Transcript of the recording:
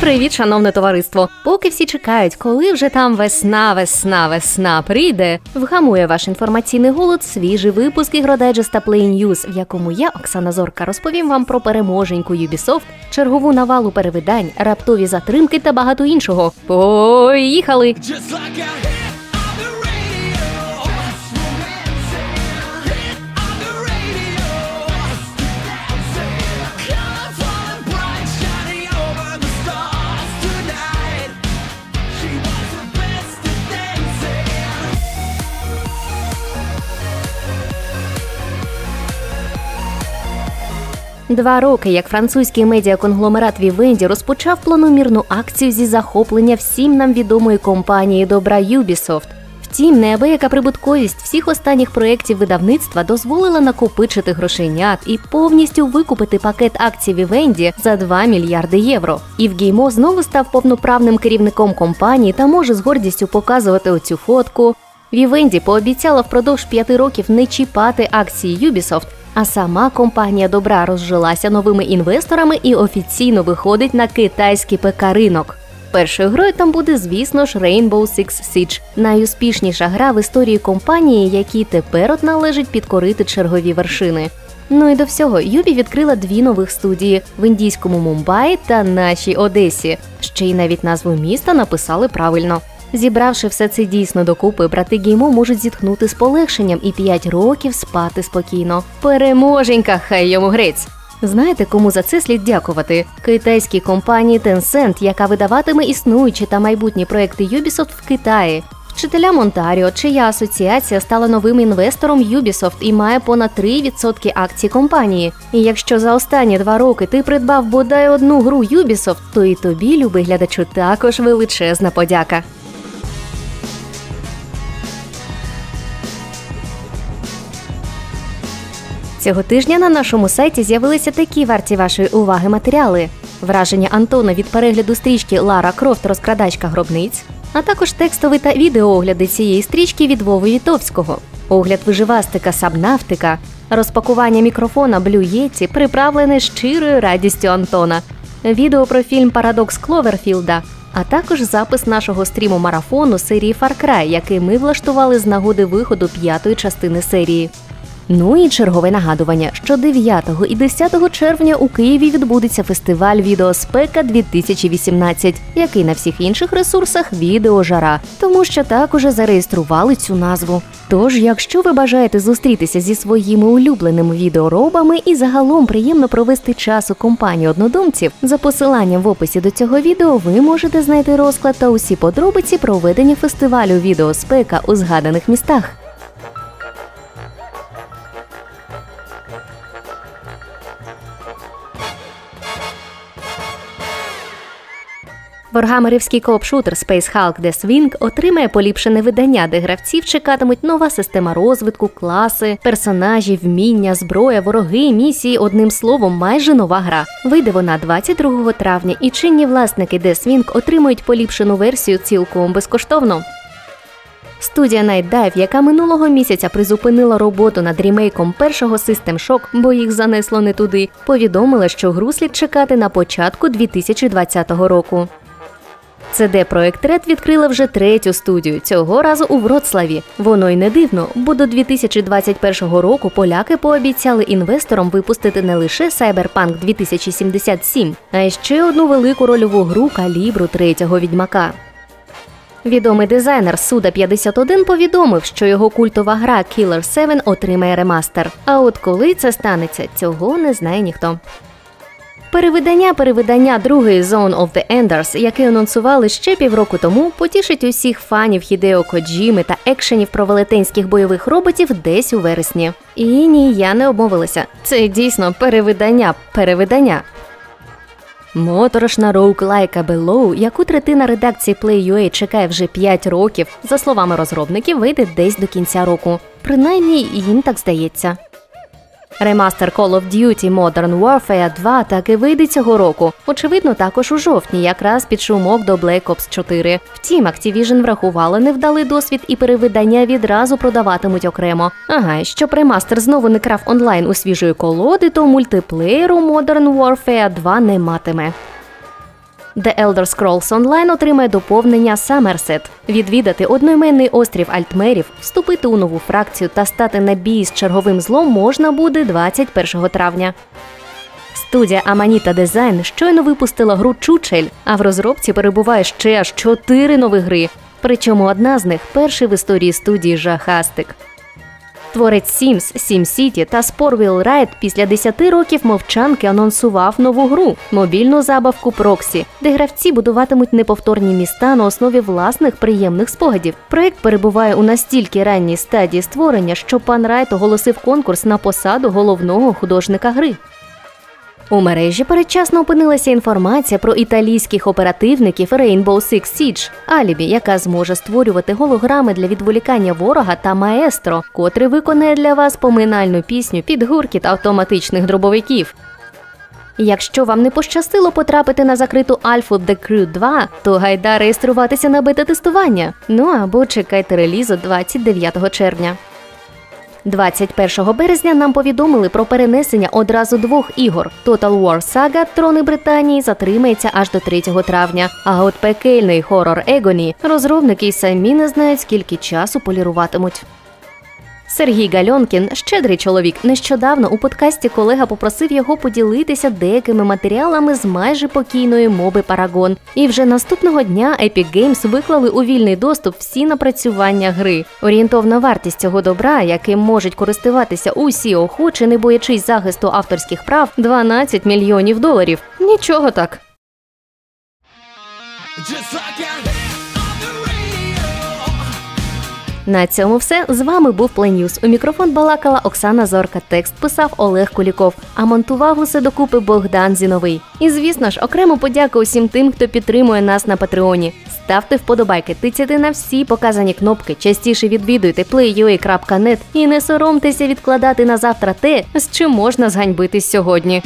Привіт, шановне товариство! Поки всі чекають, коли вже там весна, весна, весна прийде, вгамує ваш інформаційний голод свіжий випуск ігродайджеста Play News, в якому я, Оксана Зорка, розповім вам про переможеньку Ubisoft, чергову навалу перевидань, раптові затримки та багато іншого. Поїхали! Just like a Два роки, як французький медіаконгломерат Vivendi розпочав планомірну акцію зі захоплення всім нам відомої компанії добра Ubisoft. Втім, неабияка прибутковість всіх останніх проєктів видавництва дозволила накопичити грошенят і повністю викупити пакет акцій Vivendi за 2 мільярди євро. Ів Геймо знову став повноправним керівником компанії та може з гордістю показувати оцю фотку. Vivendi пообіцяла впродовж п'яти років не чіпати акції Ubisoft, а сама компанія добра розжилася новими інвесторами і офіційно виходить на китайський ПК ринок. Першою грою там буде, звісно ж, Rainbow Six Siege – найуспішніша гра в історії компанії, якій тепер от належить підкорити чергові вершини. Ну і до всього, Юбі відкрила дві нових студії в індійському Мумбаї та нашій Одесі. Ще й навіть назву міста написали правильно. Зібравши все це дійсно докупи, брати Геймо можуть зітхнути з полегшенням і 5 років спати спокійно. Переможенька, хай йому грець! Знаєте, кому за це слід дякувати? Китайській компанії Tencent, яка видаватиме існуючі та майбутні проекти Ubisoft в Китаї. Вчителям Онтаріо, чия асоціація стала новим інвестором Ubisoft і має понад 3% акцій компанії. І якщо за останні два роки ти придбав бодай одну гру Ubisoft, то і тобі, любий глядачу, також величезна подяка. Цього тижня на нашому сайті з'явилися такі варті вашої уваги матеріали: враження Антона від перегляду стрічки Лара Крофт розкрадачка гробниць, а також текстовий та відеоогляди цієї стрічки від Вови Вітовського, огляд виживастика Сабнавтика, розпакування мікрофона Blue Yeti, приправлене щирою радістю Антона, відео про фільм Парадокс Кловерфілда. А також запис нашого стріму марафону серії Far Cry, який ми влаштували з нагоди виходу п'ятої частини серії. Ну і чергове нагадування, що 9 і 10 червня у Києві відбудеться фестиваль Відеоспека 2018, який на всіх інших ресурсах відеожара, тому що так уже зареєстрували цю назву. Тож, якщо ви бажаєте зустрітися зі своїми улюбленими відеоробами і загалом приємно провести час у компанії однодумців, за посиланням в описі до цього відео ви можете знайти розклад та усі подробиці проведення фестивалю Відеоспека у згаданих містах. Варгамерівський коопшутер Space Hulk Death Wing отримає поліпшене видання, де гравців чекатимуть нова система розвитку, класи, персонажі, вміння, зброя, вороги, місії. Одним словом, майже нова гра. Вийде вона 22 травня, і чинні власники Death Wing отримують поліпшену версію цілком безкоштовно. Студія Night Dive, яка минулого місяця призупинила роботу над ремейком першого System Shock, бо їх занесло не туди, повідомила, що гру слід чекати на початку 2020 року. CD Projekt Red відкрила вже третю студію цього разу у Вроцлаві. Воно й не дивно, бо до 2021 року поляки пообіцяли інвесторам випустити не лише Cyberpunk 2077, а й ще одну велику рольову гру калібру третього відьмака. Відомий дизайнер Суда 51 повідомив, що його культова гра Killer 7 отримає ремастер. А от коли це станеться, цього не знає ніхто. Перевидання перевидання другої Zone of the Enders, яке анонсували ще півроку тому, потішить усіх фанів Хідео Коджіми та екшенів про велетенських бойових роботів десь у вересні. І ні, я не обмовилася. Це дійсно перевидання перевидання. Моторошна роуглайка Below, яку третина редакції Play.ua чекає вже 5 років, за словами розробників, вийде десь до кінця року. Принаймні їм так здається. Ремастер Call of Duty Modern Warfare 2 таки вийде цього року. Очевидно, також у жовтні, якраз під шумок до Black Ops 4. Втім, Activision врахували невдалий досвід і перевидання відразу продаватимуть окремо. Ага, щоб ремастер знову не крав онлайн у свіжої колоди, то мультиплеєру Modern Warfare 2 не матиме. The Elder Scrolls Online отримає доповнення Somerset. Відвідати одноіменний острів Альтмерів, вступити у нову фракцію та стати на бій з черговим злом можна буде 21 травня. Студія Amanita Design щойно випустила гру Чучель, а в розробці перебуває ще аж чотири нові гри. Причому одна з них перший в історії студії жахастик. Творець Sims, SimCity та Sporville Ride після 10 років мовчанки анонсував нову гру мобільну забавку Proxy, де гравці будуватимуть неповторні міста на основі власних приємних спогадів. Проект перебуває у настільки ранній стадії створення, що пан Райт оголосив конкурс на посаду головного художника гри. У мережі передчасно опинилася інформація про італійських оперативників Rainbow Six Siege, Алібі, яка зможе створювати голограми для відволікання ворога та маестро, котрий виконає для вас поминальну пісню під гуркіт автоматичних дробовиків. Якщо вам не пощастило потрапити на закриту альфу The Crew 2, то гайда реєструватися на бета-тестування. Ну або чекайте релізу 29 червня. 21 березня нам повідомили про перенесення одразу двох ігор. Total War Saga Трони Британії затримається аж до 3 травня. А от пекельний хорор Егоні розробники й самі не знають, скільки часу поліруватимуть. Сергій Гальонкін, щедрий чоловік, нещодавно у подкасті колега попросив його поділитися деякими матеріалами з майже покійної моби Парагон. І вже наступного дня Epic Games виклали у вільний доступ всі напрацювання гри. Орієнтовна вартість цього добра, яким можуть користуватися усі охочі, не боячись захисту авторських прав, 12 мільйонів доларів. Нічого так. Just like I На цьому все. З вами був Пленюс. У мікрофон балакала Оксана Зорка. Текст писав Олег Куліков, а монтував усе докупи Богдан Зіновий. І звісно ж, окремо подяка усім тим, хто підтримує нас на Патреоні. Ставте вподобайки, тицяйте на всі показані кнопки, частіше відвідуйте play.ua.net і не соромтеся відкладати на завтра те, з чим можна зганьбитись сьогодні.